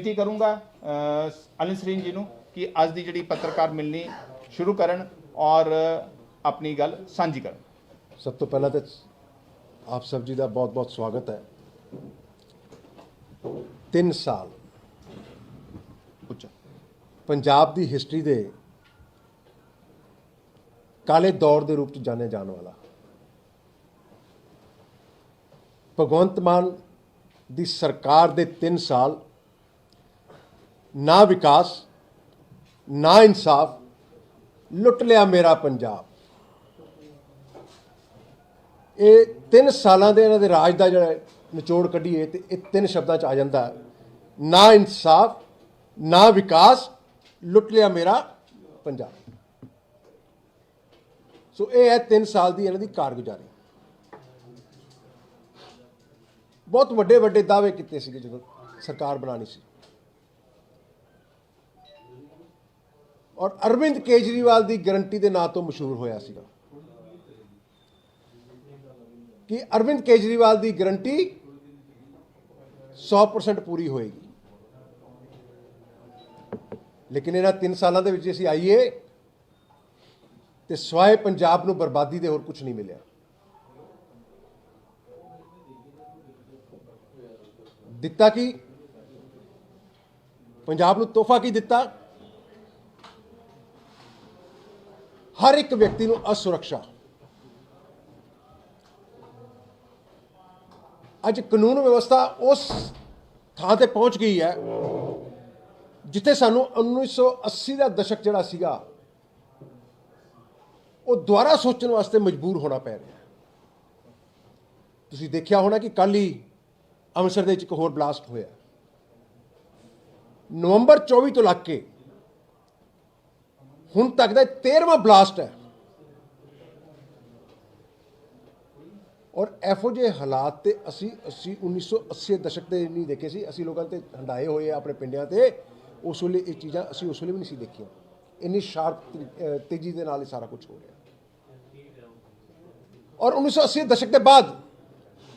ਬੇਨਤੀ ਕਰੂੰਗਾ ਅ, ਅਨਿਲ ਸਰੀਨ ਜੀ ਨੂੰ ਕਿ ਅੱਜ ਦੀ ਜਿਹੜੀ ਪੱਤਰਕਾਰ ਮਿਲਣੀ ਸ਼ੁਰੂ ਕਰਨ ਔਰ ਆਪਣੀ ਗੱਲ ਸਾਂਝੀ ਕਰਨ। ਸਭ ਤੋਂ ਪਹਿਲਾਂ ਤਾਂ ਆਪ ਸਭ ਜੀ ਦਾ ਬਹੁਤ-ਬਹੁਤ ਸਵਾਗਤ ਹੈ। 3 ਸਾਲ ਪੰਜਾਬ ਦੀ ਹਿਸਟਰੀ ਦੇ ਕਾਲੇ ਦੌਰ ਦੇ ਰੂਪ ਚ ਜਾਣਿਆ ਜਾਣ ਵਾਲਾ। ਭਗਵੰਤ ਮਾਨ ਦੀ ਸਰਕਾਰ ਦੇ 3 ਸਾਲ ਨਾ ਵਿਕਾਸ, ਨਾ ਇਨਸਾਫ, ਲੁੱਟ ਲਿਆ ਮੇਰਾ ਪੰਜਾਬ। ਇਹ 3 ਸਾਲਾਂ ਦੇ ਇਹਨਾਂ ਦੇ ਰਾਜ ਦਾ ਜਿਹੜਾ ਨਿਚੋੜ ਕੱਢੀਏ ਤੇ ਇਹ ਤਿੰਨ ਸ਼ਬਦਾਂ ਚ ਆ ਜਾਂਦਾ ਨਾ ਇਨਸਾਫ, ਨਾ ਵਿਕਾਸ, ਲੁੱਟ ਲਿਆ ਮੇਰਾ ਪੰਜਾਬ। ਸੋ ਇਹ ਹੈ 3 ਸਾਲ ਦੀ ਇਹਨਾਂ ਦੀ ਕਾਰਗੁਜ਼ਾਰੀ। ਬਹੁਤ ਵੱਡੇ ਵੱਡੇ ਦਾਅਵੇ ਕੀਤੇ ਸੀਗੇ ਜਦੋਂ ਸਰਕਾਰ ਬਣਾਣੀ ਸੀ। ਔਰ ਅਰਵਿੰਦ ਕੇਜਰੀਵਾਲ ਦੀ ਗਾਰੰਟੀ ਦੇ ਨਾਂ ਤੋਂ ਮਸ਼ਹੂਰ ਹੋਇਆ ਸੀਗਾ। ਕਿ ਅਰਵਿੰਦ ਕੇਜਰੀਵਾਲ ਦੀ ਗਾਰੰਟੀ 100% ਪੂਰੀ ਹੋਏਗੀ। ਲੇਕਿਨ ਇਹਨਾਂ 3 ਸਾਲਾਂ ਦੇ ਵਿੱਚ ਅਸੀਂ ਆਈਏ ਤੇ ਸਵਾਏ ਪੰਜਾਬ ਨੂੰ ਬਰਬਾਦੀ ਦੇ ਹੋਰ ਕੁਝ ਨਹੀਂ ਮਿਲਿਆ। ਦਿੱਤਾ ਕੀ? ਪੰਜਾਬ ਨੂੰ ਤੋਹਫਾ ਕੀ ਦਿੱਤਾ? ਹਰ ਇੱਕ ਵਿਅਕਤੀ ਨੂੰ ਅਸੁਰੱਖਿਆ। ਅੱਜ ਕਾਨੂੰਨ ਵਿਵਸਥਾ ਉਸ ਥਾਂ ਤੇ ਪਹੁੰਚ ਗਈ ਹੈ, ਜਿੱਥੇ ਸਾਨੂੰ 1980 ਦਾ ਦਸ਼ਕ ਜਿਹੜਾ ਸੀਗਾ, ਉਹ ਦੁਬਾਰਾ ਸੋਚਣ ਵਾਸਤੇ ਮਜਬੂਰ ਹੋਣਾ ਪੈ ਰਿਹਾ ਤੁਸੀਂ ਦੇਖਿਆ ਹੋਣਾ ਕਿ ਕੱਲ ਹੀ ਅੰਮ੍ਰਿਤਸਰ ਦੇ ਵਿੱਚ ਇੱਕ ਹੋਰ ਬਲਾਸਟ ਹੋਇਆ। ਨਵੰਬਰ 24 ਤੋਂ ਲੱਗ ਕੇ ਹੁਣ ਤੱਕ ਦਾ 13ਵਾਂ ਬਲਾਸਟ ਹੈ। ਔਰ ਇਹੋ ਜਿਹੇ ਹਾਲਾਤ ਤੇ ਅਸੀਂ ਅਸੀਂ 1980 ਦਸ਼ਕ ਦੇ ਨਹੀਂ ਦੇਖੇ ਸੀ। ਅਸੀਂ ਲੋਕਾਂ ਤੇ ਹੰਡਾਏ ਹੋਏ ਆ ਆਪਣੇ ਪਿੰਡਾਂ ਤੇ। ਉਸ ਵੇਲੇ ਇਹ ਚੀਜ਼ਾਂ ਅਸੀਂ ਉਸ ਵੇਲੇ ਵੀ ਨਹੀਂ ਸੀ ਦੇਖੀਆਂ। ਇੰਨੀ ਸ਼ਾਰਪ ਤੇਜ਼ੀ ਦੇ ਨਾਲ ਇਹ ਸਾਰਾ ਕੁਝ ਹੋ ਰਿਹਾ। ਔਰ 1980 ਦਸ਼ਕ ਦੇ ਬਾਅਦ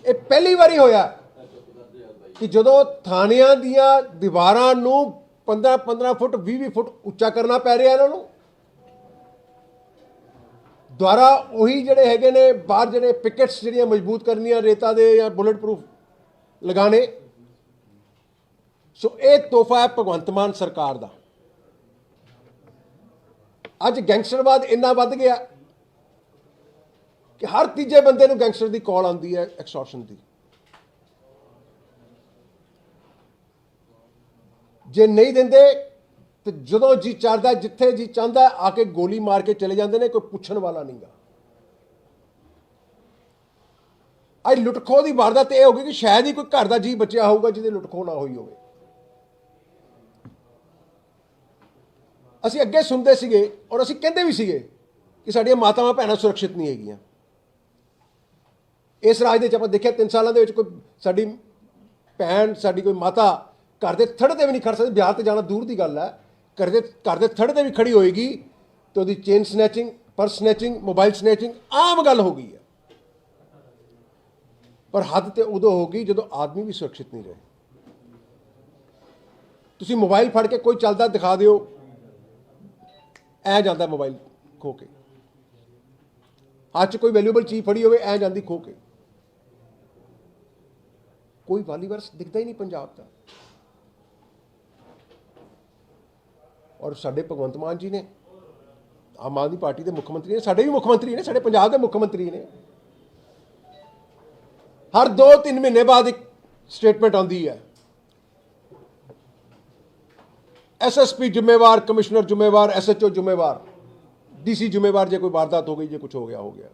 ਇਹ ਪਹਿਲੀ ਵਾਰੀ ਹੋਇਆ ਕਿ ਜਦੋਂ ਥਾਣਿਆਂ ਦੀਆਂ ਦੀਵਾਰਾਂ ਨੂੰ 15 15 ਫੁੱਟ 20 20 ਫੁੱਟ ਉੱਚਾ ਕਰਨਾ ਪੈ ਰਿਹਾ ਇਹਨਾਂ ਨੂੰ ਦੁਆਰਾ ਉਹੀ ਜਿਹੜੇ ਹੈਗੇ ਨੇ, ਬਾਹਰ ਜਿਹੜੇ ਪਿਕਟਸ ਜਿਹੜੀਆਂ ਮਜ਼ਬੂਤ ਕਰਨੀਆਂ ਰੇਤਾ ਦੇ ਜਾਂ ਬੁਲਟ ਪ੍ਰੂਫ ਲਗਾਣੇ ਸੋ ਇਹ ਤੋਹਫਾ ਹੈ ਭਗਵੰਤ ਮਾਨ ਸਰਕਾਰ ਦਾ। ਅੱਜ ਗੈਂਗਸਟਰਵਾਦ ਇੰਨਾ ਵੱਧ ਗਿਆ ਕਿ ਹਰ ਤੀਜੇ ਬੰਦੇ ਨੂੰ ਗੈਂਗਸਟਰ ਦੀ ਕਾਲ ਆਉਂਦੀ ਹੈ ਐਕਸਟੋਰਸ਼ਨ ਦੀ। ਜੇ ਨਹੀਂ ਦਿੰਦੇ ਤੇ ਜਦੋਂ ਜੀ ਚਾਹਦਾ ਜਿੱਥੇ ਜੀ ਚਾਹੁੰਦਾ, ਆ ਕੇ ਗੋਲੀ ਮਾਰ ਕੇ ਚਲੇ ਜਾਂਦੇ ਨੇ, ਕੋਈ ਪੁੱਛਣ ਵਾਲਾ ਨਹੀਂਗਾ ਅੱਜ ਲੁੱਟਖੋ ਦੀ ਵਾਰਦਾਤ ਇਹ ਹੋ ਗਈ ਕਿ ਸ਼ਾਇਦ ਹੀ ਕੋਈ ਘਰ ਦਾ ਜੀ ਬਚਿਆ ਹੋਊਗਾ, ਜਿਹਦੇ ਲੁੱਟਖੋ ਨਾ ਹੋਈ ਹੋਵੇ। ਅਸੀਂ ਅੱਗੇ ਸੁਣਦੇ ਸੀਗੇ ਔਰ ਅਸੀਂ ਕਹਿੰਦੇ ਵੀ ਸੀਗੇ ਕਿ ਸਾਡੀਆਂ ਮਾਤਾਵਾਂ ਭੈਣਾਂ ਸੁਰੱਖਿਅਤ ਨਹੀਂ ਹੈਗੀਆਂ। ਇਸ ਰਾਜ ਦੇ ਵਿੱਚ ਆਪਾਂ ਦੇਖਿਆ 3 ਸਾਲਾਂ ਦੇ ਵਿੱਚ ਕੋਈ ਸਾਡੀ ਭੈਣ, ਸਾਡੀ ਕੋਈ ਮਾਤਾ ਘਰ ਦੇ ਥੜੇ ਤੇ ਵੀ ਨਹੀਂ ਖੜ ਸਕਦੀ, ਬਿਹਾਰ ਤੇ ਜਾਣਾ ਦੂਰ ਦੀ ਗੱਲ ਹੈ। ਘਰ ਦੇ ਘਰ ਦੇ ਥੜ ਤੇ ਵੀ ਖੜੀ ਹੋਏਗੀ ਤੇ ਉਹਦੀ chain snatching purse snatching mobile snatching ਆਮ ਗੱਲ ਹੋ ਗਈ ਹੈ। ਪਰ ਹੱਦ ਤੇ ਉਦੋਂ ਹੋ ਗਈ ਜਦੋਂ ਆਦਮੀ ਵੀ ਸੁਰੱਖਿਅਤ ਨਹੀਂ ਰਹੇ। ਤੁਸੀਂ ਮੋਬਾਈਲ ਫੜ ਕੇ ਕੋਈ ਚੱਲਦਾ ਦਿਖਾ ਦਿਓ। ਐ ਜਾਂਦਾ ਮੋਬਾਈਲ ਖੋ ਕੇ। ਅੱਜ ਕੋਈ ਵੈਲਿਊਬਲ ਚੀਜ਼ ਫੜੀ ਹੋਵੇ, ਐ ਜਾਂਦੀ ਖੋ ਕੇ। ਕੋਈ ਵਾਲੀਵਰਸ ਦਿਖਦਾ ਹੀ ਨਹੀਂ ਪੰਜਾਬ ਦਾ। ਔਰ ਸਾਡੇ ਭਗਵੰਤ ਮਾਨ ਜੀ ਨੇ, ਆਮ ਆਦਮੀ ਪਾਰਟੀ ਦੇ ਮੁੱਖ ਮੰਤਰੀ ਨੇ, ਸਾਡੇ ਵੀ ਮੁੱਖ ਮੰਤਰੀ ਨੇ, ਸਾਡੇ ਪੰਜਾਬ ਦੇ ਮੁੱਖ ਮੰਤਰੀ ਨੇ। ਹਰ 2-3 ਮਹੀਨੇ ਬਾਅਦ ਇੱਕ ਸਟੇਟਮੈਂਟ ਆਉਂਦੀ ਹੈ। ਐਸਐਸਪੀ ਜ਼ਿੰਮੇਵਾਰ, ਕਮਿਸ਼ਨਰ ਜ਼ਿੰਮੇਵਾਰ ਐਸਐਚਓ ਜ਼ਿੰਮੇਵਾਰ। ਡੀਸੀ ਜ਼ਿੰਮੇਵਾਰ ਜੇ ਕੋਈ ਵਾਰਦਾਤ ਹੋ ਗਈ, ਜੇ ਕੁਝ ਹੋ ਗਿਆ ਹੋ ਗਿਆ।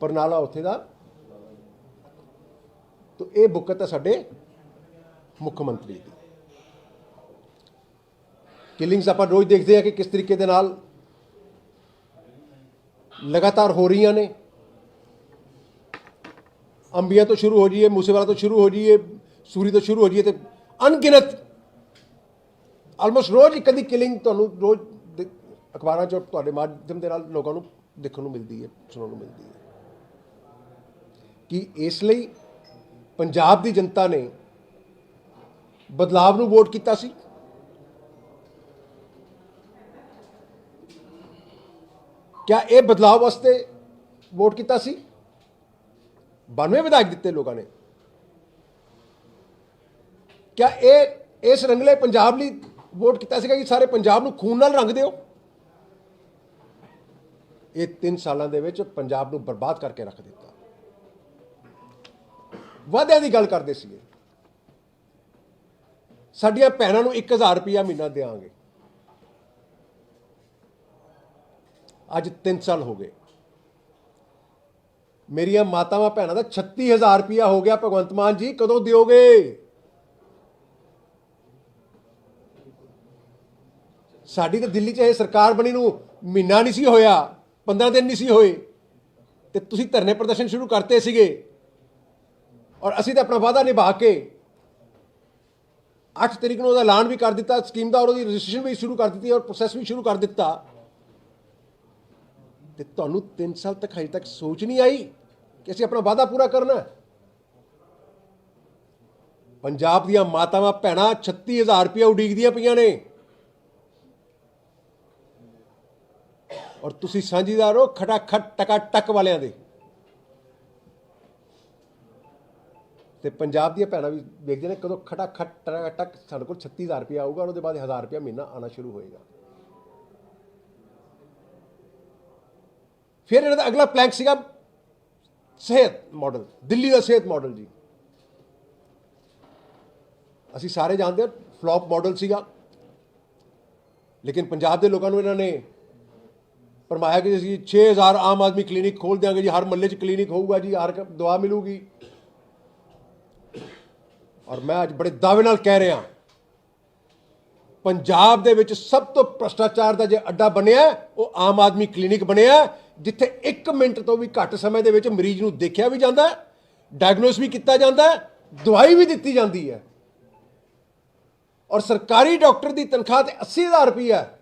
ਪਰਨਾਲਾ ਉੱਥੇ ਦਾ, ਤੋ ਇਹ ਬੁੱਕਤ ਹੈ ਸਾਡੇ ਮੁੱਖ ਮੰਤਰੀ ਦੀ। ਕਿਲਿੰਗਸ ਆਪਾਂ ਰੋਜ਼ ਦੇਖਦੇ ਆ ਕਿ ਕਿਸ ਤਰੀਕੇ ਦੇ ਨਾਲ ਲਗਾਤਾਰ ਹੋ ਰਹੀਆਂ ਨੇ। ਅੰਬੀਆਂ ਤੋਂ ਸ਼ੁਰੂ ਹੋ ਜਾਈਏ, ਮੂਸੇਵਾਲਾ ਤੋਂ ਸ਼ੁਰੂ ਹੋ ਜਾਈਏ, ਸੂਰੀ ਤੋਂ ਸ਼ੁਰੂ ਹੋ ਜਾਈਏ ਤੇ ਅਣਗਿਣਤ ਆਲਮੋਸਟ ਰੋਜ਼ ਇੱਕ ਅੱਧੀ ਕਿਲਿੰਗ ਤੁਹਾਨੂੰ ਰੋਜ਼ ਦੇ- ਅਖਬਾਰਾਂ 'ਚ ਤੁਹਾਡੇ ਮਾਧਿਅਮ ਦੇ ਨਾਲ ਲੋਕਾਂ ਨੂੰ ਦੇਖਣ ਨੂੰ ਮਿਲਦੀ ਹੈ, ਸੁਣਨ ਨੂੰ ਮਿਲਦੀ ਹੈ। ਕਿ ਇਸ ਲਈ ਪੰਜਾਬ ਦੀ ਜਨਤਾ ਨੇ ਬਦਲਾਵ ਨੂੰ ਵੋਟ ਕੀਤਾ ਸੀ। ਕਿਆ ਇਹ ਬਦਲਾਵ ਵਾਸਤੇ ਵੋਟ ਕੀਤਾ ਸੀ? 92 ਵਿਧਾਇਕ ਦਿੱਤੇ ਲੋਕਾਂ ਨੇ। ਕਿਆ ਇਹ, ਇਸ ਰੰਗਲੇ ਪੰਜਾਬ ਲਈ ਵੋਟ ਕੀਤਾ ਸੀਗਾ ਕਿ ਸਾਰੇ ਪੰਜਾਬ ਨੂੰ ਖੂਨ ਨਾਲ ਰੰਗ ਦਿਓ ਇਹ 3 ਸਾਲਾਂ ਦੇ ਵਿੱਚ ਪੰਜਾਬ ਨੂੰ ਬਰਬਾਦ ਕਰਕੇ ਰੱਖ ਦਿੱਤਾ। ਵਾਅਦਿਆਂ ਦੀ ਗੱਲ ਕਰਦੇ ਸੀਗੇ। ਸਾਡੀਆਂ ਭੈਣਾਂ ਨੂੰ 1000 ਰੁਪਇਆ ਮਹੀਨਾ ਦੇਵਾਂਗੇ ਅੱਜ 3 ਸਾਲ ਹੋ ਗਏ। ਮੇਰੀਆਂ ਮਾਤਾਵਾਂ ਭੈਣਾਂ ਦਾ 36000 ਰੁਪਇਆ ਹੋ ਗਿਆ ਭਗਵੰਤ ਮਾਨ ਜੀ, ਕਦੋਂ ਦਿਓਗੇ? ਸਾਡੀ ਤਾਂ ਦਿੱਲੀ 'ਚ ਇਹ ਸਰਕਾਰ ਬਣੀ ਨੂੰ ਮਹੀਨਾ ਨਹੀਂ ਸੀ ਹੋਇਆ 15 ਦਿਨ ਨਹੀਂ ਸੀ ਹੋਏ। ਤੇ ਤੁਸੀਂ ਧਰਨੇ ਪ੍ਰਦਰਸ਼ਨ ਸ਼ੁਰੂ ਕਰਤੇ ਸੀਗੇ। ਔਰ ਅਸੀਂ ਤਾਂ ਆਪਣਾ ਵਾਅਦਾ ਨਿਭਾ ਕੇ 8 ਤਰੀਕ ਨੂੰ ਉਹਦਾ ਐਲਾਨ ਵੀ ਕਰ ਦਿੱਤਾ, ਸਕੀਮ ਦਾ ਔਰ ਉਹਦੀ ਰਜਿਸਟ੍ਰੇਸ਼ਨ ਵੀ ਸ਼ੁਰੂ ਕਰ ਦਿੱਤੀ ਔਰ ਪ੍ਰੋਸੈਸ ਵੀ ਸ਼ੁਰੂ ਕਰ ਦਿੱਤਾ। ਤੇ ਤੁਹਾਨੂੰ 3 ਸਾਲ ਤੱਕ ਹਜੇ ਤੱਕ ਸੋਚ ਨਹੀਂ ਆਈ ਕਿ ਅਸੀਂ ਆਪਣਾ ਵਾਅਦਾ ਪੂਰਾ ਕਰਨਾ ਪੰਜਾਬ ਦੀਆਂ ਮਾਤਾਵਾਂ ਭੈਣਾਂ 36000 ਰੁਪਏ ਉਡੀਕਦੀਆਂ ਪਈਆਂ ਨੇ। ਔਰ ਤੁਸੀਂ ਸਾਂਝੀਦਾਰ ਹੋ ਖਟਾ ਖਟ ਟਕਾ ਟਕ ਵਾਲਿਆਂ ਦੇ। ਤੇ ਪੰਜਾਬ ਦੀਆਂ ਭੈਣਾਂ ਵੀ ਵੇਖਦੇ ਨੇ ਕਦੋਂ ਖਟਾ ਖਟ ਟਕਾ ਟਕ ਸਾਡੇ ਕੋਲ 36000 ਰੁਪਏ ਆਊਗਾ ਔਰ ਉਹਦੇ ਬਾਅਦ 1000 ਰੁਪਏ ਮਹੀਨਾ ਆਣਾ ਸ਼ੁਰੂ ਹੋਏਗਾ। ਫਿਰ ਇਹਨਾਂ ਦਾ ਅਗਲਾ ਪਲੈਂਕ ਸੀਗਾ ਸਿਹਤ ਮਾਡਲ ਦਿੱਲੀ ਦਾ ਸਿਹਤ ਮਾਡਲ ਜੀ। ਅਸੀਂ ਸਾਰੇ ਜਾਣਦੇ ਹਾਂ ਫਲॉप ਮਾਡਲ ਸੀਗਾ। ਲੇਕਿਨ ਪੰਜਾਬ ਦੇ ਲੋਕਾਂ ਨੂੰ ਇਹਨਾਂ ਨੇ ਫਰਮਾਇਆ ਕਿ ਅਸੀਂ 6000 ਆਮ ਆਦਮੀ ਕਲੀਨਿਕ ਖੋਲ ਦਿਆਂਗੇ ਜੀ, ਹਰ ਮਹੱਲੇ 'ਚ ਕਲੀਨਿਕ ਹੋਊਗਾ ਜੀ, ਹਰ ਦਵਾ ਮਿਲੂਗੀ। ਔਰ ਮੈਂ ਅੱਜ ਬੜੇ ਦਾਅਵੇ ਨਾਲ ਕਹਿ ਰਿਹਾ, ਪੰਜਾਬ ਦੇ ਵਿੱਚ ਸਭ ਤੋਂ ਭ੍ਰਸ਼ਟਾਚਾਰ ਦਾ ਜੇ ਅੱਡਾ ਬਣਿਆ, ਉਹ ਆਮ ਆਦਮੀ ਕਲੀਨਿਕ ਬਣਿਆ ਜਿੱਥੇ 1 ਮਿੰਟ ਤੋਂ ਵੀ ਘੱਟ ਸਮੇਂ ਦੇ ਵਿੱਚ ਮਰੀਜ਼ ਨੂੰ ਦੇਖਿਆ ਵੀ ਜਾਂਦਾ ਡਾਇਗਨੋਸ ਵੀ ਕੀਤਾ ਜਾਂਦਾ ਦਵਾਈ ਵੀ ਦਿੱਤੀ ਜਾਂਦੀ ਹੈ। ਔਰ ਸਰਕਾਰੀ ਡਾਕਟਰ ਦੀ ਤਨਖਾਹ ਤੇ 80000 ਰੁਪਈਆ ਹੈ।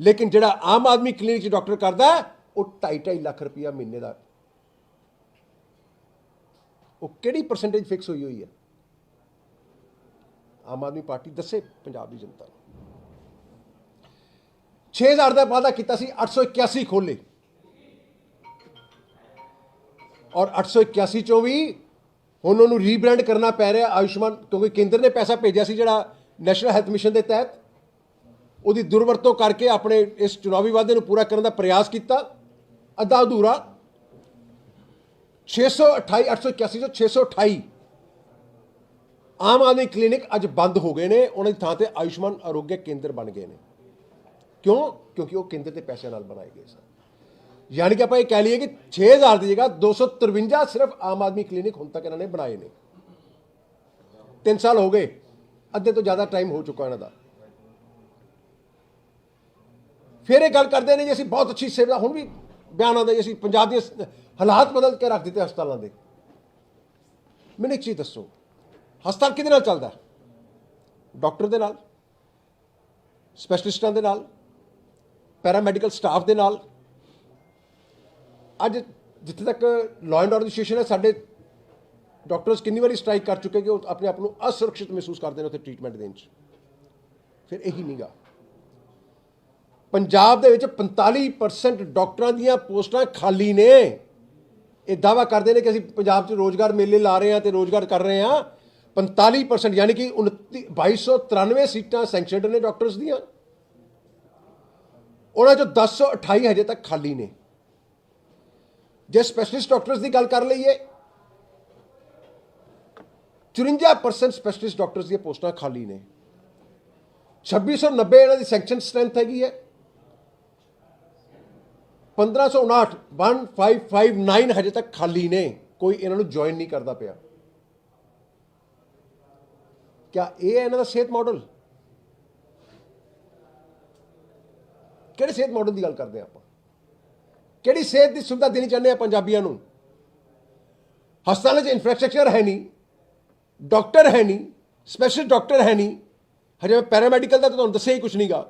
ਲੇਕਿਨ ਜਿਹੜਾ ਆਮ ਆਦਮੀ ਕਲੀਨਿਕ 'ਚ ਡਾਕਟਰ ਕਰਦਾ ਹੈ, ਉਹ 2.5 ਲੱਖ ਰੁਪਈਆ ਮਹੀਨੇ ਦਾ। ਉਹ ਕਿਹੜੀ ਪਰਸੈਂਟੇਜ ਫਿਕਸ ਹੋਈ ਹੋਈ ਹੈ? ਆਮ ਆਦਮੀ ਪਾਰਟੀ ਦੱਸੇ ਪੰਜਾਬ ਦੀ ਜਨਤਾ ਨੂੰ। 6000 ਦਾ ਵਾਅਦਾ ਕੀਤਾ ਸੀ 881 ਖੋਲੇ ਔਰ 881 ਚੋਂ ਵੀ ਹੁਣ ਉਹਨੂੰ ਰੀਬ੍ਰਾਂਡ ਕਰਨਾ ਪੈ ਰਿਹਾ ਆਯੁਸ਼ਮਾਨ, ਕਿਉਂਕਿ ਕੇਂਦਰ ਨੇ ਪੈਸਾ ਭੇਜਿਆ ਸੀ ਜਿਹੜਾ ਨੈਸ਼ਨਲ ਹੈਲਥ ਮਿਸ਼ਨ ਦੇ ਤਹਿਤ। ਉਹਦੀ ਦੁਰਵਰਤੋਂ ਕਰਕੇ ਆਪਣੇ ਇਸ ਚੁਣਾਵੀ ਵਾਅਦੇ ਨੂੰ ਪੂਰਾ ਕਰਨ ਦਾ ਪ੍ਰਯਾਸ ਕੀਤਾ। ਅੱਧਾ ਅਧੂਰਾ 628 881 ਤੋਂ 628 ਆਮ ਆਦਮੀ ਕਲੀਨਿਕ ਅੱਜ ਬੰਦ ਹੋ ਗਏ ਨੇ, ਉਹਨਾਂ ਦੀ ਥਾਂ ਤੇ ਆਯੁਸ਼ਮਾਨ ਆਰੋਗਿਆ ਕੇਂਦਰ ਬਣ ਗਏ ਨੇ। ਕਿਉਂ? ਕਿਉਂਕਿ ਉਹ ਕੇਂਦਰ ਦੇ ਪੈਸੇ ਨਾਲ ਬਣਾਏ ਗਏ ਸਨ। ਯਾਨੀ ਕਿ ਆਪਾਂ ਇਹ ਕਹਿ ਲਈਏ ਕਿ 6000 ਦੀ ਜਗ੍ਹਾ 253 ਸਿਰਫ ਆਮ ਆਦਮੀ ਕਲੀਨਿਕ ਹੁਣ ਤੱਕ ਇਹਨਾਂ ਨੇ ਬਣਾਏ ਨੇ। 3 ਸਾਲ ਹੋ ਗਏ। ਅੱਧੇ ਤੋਂ ਜ਼ਿਆਦਾ ਟਾਈਮ ਹੋ ਚੁੱਕਾ ਇਹਨਾਂ ਦਾ। ਫਿਰ ਇਹ ਗੱਲ ਕਰਦੇ ਨੇ ਜੀ, ਅਸੀਂ ਬਹੁਤ ਅੱਛੀ ਸੇਵਾ, ਹੁਣ ਵੀ ਬਿਆਨ ਆਉਂਦਾ ਜੀ, ਅਸੀਂ ਪੰਜਾਬ ਦੇ ਹਾਲਾਤ ਬਦਲ ਕੇ ਰੱਖ ਦਿੱਤੇ ਹਸਪਤਾਲਾਂ ਦੇ। ਮੈਨੂੰ ਇੱਕ ਚੀਜ਼ ਦੱਸੋ, ਹਸਪਤਾਲ ਕਿਹਦੇ ਨਾਲ ਚੱਲਦਾ ਡਾਕਟਰ ਦੇ ਨਾਲ? ਸਪੈਸ਼ਲਿਸਟਾਂ ਦੇ ਨਾਲ? ਪੈਰਾਮੈਡੀਕਲ ਸਟਾਫ ਦੇ ਨਾਲ। ਅੱਜ ਜਿੱਥੇ ਤੱਕ ਲਾਅ ਐਂਡ ਆਰਡਰ ਦੀ ਸਿਚੁਏਸ਼ਨ ਹੈ, ਸਾਡੇ ਡਾਕਟਰਸ ਕਿੰਨੀ ਵਾਰੀ ਸਟ੍ਰਾਈਕ ਕਰ ਚੁੱਕੇ ਕਿ ਉਹ ਆਪਣੇ ਆਪ ਨੂੰ ਅਸੁਰੱਖਿਅਤ ਮਹਿਸੂਸ ਕਰਦੇ ਨੇ ਉੱਥੇ ਟ੍ਰੀਟਮੈਂਟ ਦੇਣ 'ਚ। ਫਿਰ ਇਹੀ ਨਹੀਂਗਾ ਪੰਜਾਬ ਦੇ ਵਿੱਚ 45% ਡਾਕਟਰਾਂ ਦੀਆਂ ਪੋਸਟਾਂ ਖਾਲੀ ਨੇ। ਇਹ ਦਾਵਾ ਕਰਦੇ ਨੇ ਕਿ ਅਸੀਂ ਪੰਜਾਬ 'ਚ ਰੋਜ਼ਗਾਰ ਮੇਲੇ ਲਾ ਰਹੇ ਹਾਂ ਤੇ ਰੋਜ਼ਗਾਰ ਕਰ ਰਹੇ ਹਾਂ। 45% ਯਾਨੀ ਕਿ 29 2293 ਸੀਟਾਂ ਸੈਂਕਸ਼ਨਡ ਨੇ ਡਾਕਟਰਸ ਦੀਆਂ। ਉਹਨਾਂ ਚੋਂ 1028 ਹਜੇ ਤੱਕ ਖਾਲੀ ਨੇ। ਜੇ ਸਪੈਸ਼ਲਿਸਟ ਡਾਕਟਰਸ ਦੀ ਗੱਲ ਕਰ ਲਈਏ 54% ਸਪੈਸ਼ਲਿਸਟ ਡਾਕਟਰਸ ਦੀਆਂ ਪੋਸਟਾਂ ਖਾਲੀ ਨੇ। 2690 ਇਹਨਾਂ ਦੀ ਸੈਂਕਸ਼ਨ ਸਟਰੈਂਥ ਹੈਗੀ ਹੈ। 1559 1559 ਹਜੇ ਤੱਕ ਖਾਲੀ ਨੇ। ਕੋਈ ਇਹਨਾਂ ਨੂੰ ਜੁਆਇਨ ਨਹੀਂ ਕਰਦਾ ਪਿਆ। ਕਿਆ ਇਹ ਹੈ ਇਹਨਾਂ ਦਾ ਸਿਹਤ ਮਾਡਲ ਕਿਹੜੇ ਸਿਹਤ ਮਾਡਲ ਦੀ ਗੱਲ ਕਰਦੇ ਹਾਂ ਆਪਾਂ? ਕਿਹੜੀ ਸਿਹਤ ਦੀ ਸੁਵਿਧਾ ਦੇਣੀ ਚਾਹੁੰਦੇ ਆ ਪੰਜਾਬੀਆਂ ਨੂੰ? ਹਸਪਤਾਲਾਂ 'ਚ ਇਨਫਰਾਸਟ੍ਰਕਚਰ ਹੈ ਨਹੀਂ ਡਾਕਟਰ ਹੈ ਨਹੀਂ ਸਪੈਸ਼ਲ ਡਾਕਟਰ ਹੈ ਨਹੀਂ, ਹਜੇ ਮੈਂ ਪੈਰਾਮੈਡੀਕਲ ਦਾ ਤਾਂ ਤੁਹਾਨੂੰ ਦੱਸਿਆ ਹੀ ਕੁਝ ਨਹੀਂਗਾ